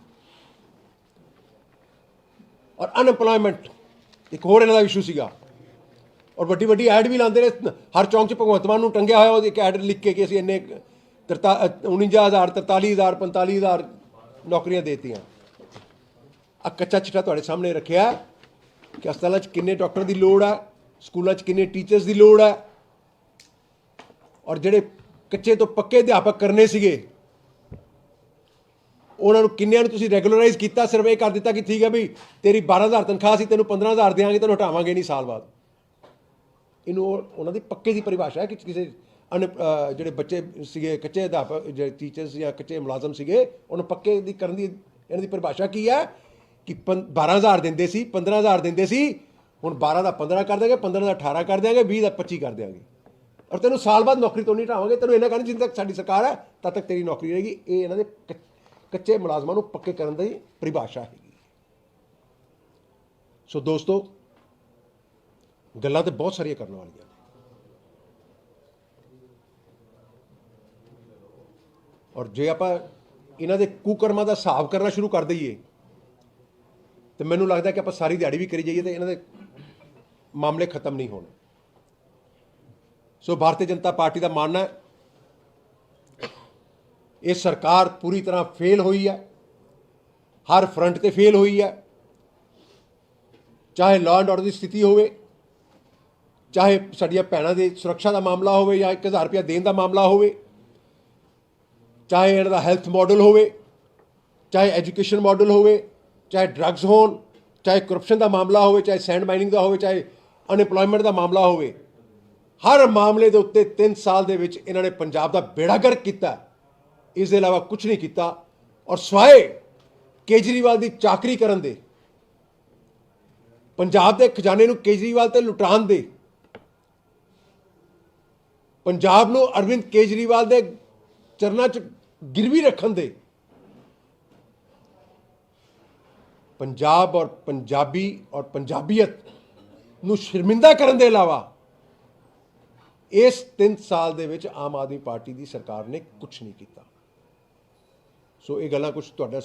ਔਰ ਅਨਐਮਪਲੋਇਮੈਂਟ ਇੱਕ ਹੋਰ ਇਹਨਾਂ ਦਾ ਇਸ਼ੂ ਸੀਗਾ। ਔਰ ਵੱਡੀ ਵੱਡੀ ਐਡ ਵੀ ਲਾਉਂਦੇ ਨੇ ਹਰ ਚੌਂਕ 'ਚ ਭਗਵੰਤ ਮਾਨ ਨੂੰ ਟੰਗਿਆ ਹੋਇਆ ਉਹਦੀ ਇੱਕ ਐਡ ਲਿਖ ਕੇ ਕਿ ਅਸੀਂ ਇੰਨੇ 49000 43000 45000 ਨੌਕਰੀਆਂ ਦੇਤੀਆਂ। ਆ ਕੱਚਾ ਚਿੱਟਾ ਤੁਹਾਡੇ ਸਾਹਮਣੇ ਰੱਖਿਆ ਕਿ ਹਸਪਤਾਲਾਂ 'ਚ ਕਿੰਨੇ ਡਾਕਟਰ ਦੀ ਲੋੜ ਹੈ ਸਕੂਲਾਂ 'ਚ ਕਿੰਨੇ ਟੀਚਰਸ ਦੀ ਲੋੜ ਹੈ ਔਰ ਜਿਹੜੇ ਕੱਚੇ ਤੋਂ ਪੱਕੇ ਅਧਿਆਪਕ ਕਰਨੇ ਸੀਗੇ ਉਹਨਾਂ ਨੂੰ ਕਿੰਨਿਆਂ ਨੂੰ ਤੁਸੀਂ ਰੈਗੂਲਰਾਈਜ਼ ਕੀਤਾ ਸਿਰਫ ਇਹ ਕਰ ਦਿੱਤਾ ਕਿ ਠੀਕ ਹੈ ਵੀ ਤੇਰੀ 12000 ਤਨਖਾਹ ਸੀ, ਤੈਨੂੰ 15000 ਦੇਵਾਂਗੇ ਤੈਨੂੰ ਹਟਾਵਾਂਗੇ ਨਹੀਂ ਸਾਲ ਬਾਅਦ। ਇਹਨੂੰ ਉਹ- ਉਹਨਾਂ ਦੀ ਪੱਕੇ ਦੀ ਪਰਿਭਾਸ਼ਾ ਹੈ ਕਿ ਕਿਸੇ ਅਨ ਜਿਹੜੇ ਬੱਚੇ ਸੀਗੇ, ਕੱਚੇ ਅਧਿਆਪਕ, ਜਿਹੜੇ ਟੀਚਰਸ ਜਾਂ ਕੱਚੇ ਮੁਲਾਜ਼ਮ ਸੀਗੇ, ਉਹਨੂੰ ਪੱਕੇ ਦੀ ਕਰਨ ਦੀ, ਇਹਨਾਂ ਦੀ ਪਰਿਭਾਸ਼ਾ ਕੀ ਹੈ ਕਿ ਪੰ- 12000 ਦਿੰਦੇ ਸੀ 15000 ਦਿੰਦੇ ਸੀ, ਹੁਣ 12 ਦਾ 15 ਕਰ ਦਿਆਂਗੇ 15 ਦਾ 18 ਕਰ ਦਿਆਂਗੇ 20 ਦਾ 25 ਕਰ ਦਿਆਂਗੇ। ਔਰ ਤੈਨੂੰ ਸਾਲ ਬਾਅਦ ਨੌਕਰੀ ਤੋਂ ਨਹੀਂ ਹਟਾਵਾਂਗੇ, ਤੈਨੂੰ ਇਹਨਾਂ ਕਹਿੰਦੇ ਜਿੰਨ ਤੱਕ ਸਾਡੀ ਸਰਕਾਰ ਹੈ, ਤਦ ਤੱਕ ਤੇਰੀ ਨੌਕਰੀ ਰਹੇਗੀ। ਇਹ ਇਹਨਾਂ ਦੇ ਕ- ਕੱਚੇ ਮੁਲਾਜ਼ਮਾਂ ਨੂੰ ਪੱਕੇ ਕਰਨ ਦੀ ਪਰਿਭਾਸ਼ਾ ਹੈਗੀ। ਸੋ ਦੋਸਤੋ, ਗੱਲਾਂ ਤੇ ਬਹੁਤ ਸਾਰੀਆਂ ਕਰਨ ਵਾਲੀਆਂ ਨੇ। ਔਰ ਜੇ ਆਪਾਂ ਇਹਨਾਂ ਦੇ ਕੁਕਰਮਾਂ ਦਾ ਹਿਸਾਬ ਕਰਨਾ ਸ਼ੁਰੂ ਕਰ ਦਈਏ, ਤੇ ਮੈਨੂੰ ਲੱਗਦਾ ਕਿ ਆਪਾਂ ਸਾਰੀ ਦਿਹਾੜੀ ਵੀ ਕਰੀ ਜਾਈਏ ਤੇ ਇਹਨਾਂ ਦੇ ਮਾਮਲੇ ਖਤਮ ਨਹੀਂ ਹੋਣੇ। ਸੋ ਭਾਰਤੀ ਜਨਤਾ ਪਾਰਟੀ ਦਾ ਮੰਨਣਾ ਹੈ ਇਹ ਸਰਕਾਰ ਪੂਰੀ ਤਰ੍ਹਾਂ ਫੇਲ ਹੋਈ ਹੈ। ਹਰ ਫਰੰਟ ਤੇ ਫੇਲ ਹੋਈ ਹੈ। ਚਾਹੇ ਲਾਅ ਐਂਡ ਆਰਡਰ ਦੀ ਸਥਿਤੀ ਹੋਵੇ, ਚਾਹੇ ਸਾਡੀਆਂ ਭੈਣਾਂ ਦੀ ਸੁਰੱਖਿਆ ਦਾ ਮਾਮਲਾ ਹੋਵੇ ਜਾਂ 1000 ਰੁਪਇਆ ਦੇਣ ਦਾ ਮਾਮਲਾ ਹੋਵੇ, ਚਾਹੇ ਇਹਨਾਂ ਦਾ ਹੈਲਥ ਮਾਡਲ ਹੋਵੇ, ਚਾਹੇ ਐਜੂਕੇਸ਼ਨ ਮਾਡਲ ਹੋਵੇ, ਚਾਹੇ ਡਰੱਗਸ ਹੋਣ, ਚਾਹੇ ਕਰਪਸ਼ਨ ਦਾ ਮਾਮਲਾ ਹੋਵੇ, ਚਾਹੇ ਸੈਂਡ ਮਾਈਨਿੰਗ ਦਾ ਹੋਵੇ, ਚਾਹੇ ਅਨਪਲੋਇਮੈਂਟ ਦਾ ਮਾਮਲਾ ਹੋਵੇ, ਹਰ ਮਾਮਲੇ ਦੇ ਉੱਤੇ 3 ਸਾਲ ਦੇ ਵਿੱਚ ਇਹਨਾਂ ਨੇ ਪੰਜਾਬ ਦਾ ਬੇੜਾ ਗਰਕ ਕੀਤਾ। ਇਸ ਦੇ ਇਲਾਵਾ ਕੁਝ ਨਹੀਂ ਕੀਤਾ। ਔਰ ਸਵਾਏ ਕੇਜਰੀਵਾਲ ਦੀ ਚਾਕਰੀ ਕਰਨ ਦੇ। ਪੰਜਾਬ ਦੇ ਖਜ਼ਾਨੇ ਨੂੰ ਕੇਜਰੀਵਾਲ ਤੇ ਲੁਟਾਉਣ ਦੇ। ਪੰਜਾਬ ਨੂੰ ਅਰਵਿੰਦ ਕੇਜਰੀਵਾਲ ਦੇ ਚਰਨਾਂ 'ਚ ਗਿਰਵੀ ਰੱਖਣ ਦੇ। ਪੰਜਾਬ ਔਰ ਪੰਜਾਬੀ ਔਰ ਪੰਜਾਬੀਅਤ ਨੂੰ ਸ਼ਰਮਿੰਦਾ ਕਰਨ ਦੇ ਇਲਾਵਾ ਇਸ 3 ਸਾਲ ਦੇ ਵਿੱਚ ਆਮ ਆਦਮੀ ਪਾਰਟੀ ਦੀ ਸਰਕਾਰ ਨੇ ਕੁਝ ਨਹੀਂ ਕੀਤਾ। ਸੋ ਇਹ ਗੱਲਾਂ ਕੁਝ ਤੁਹਾਡਾ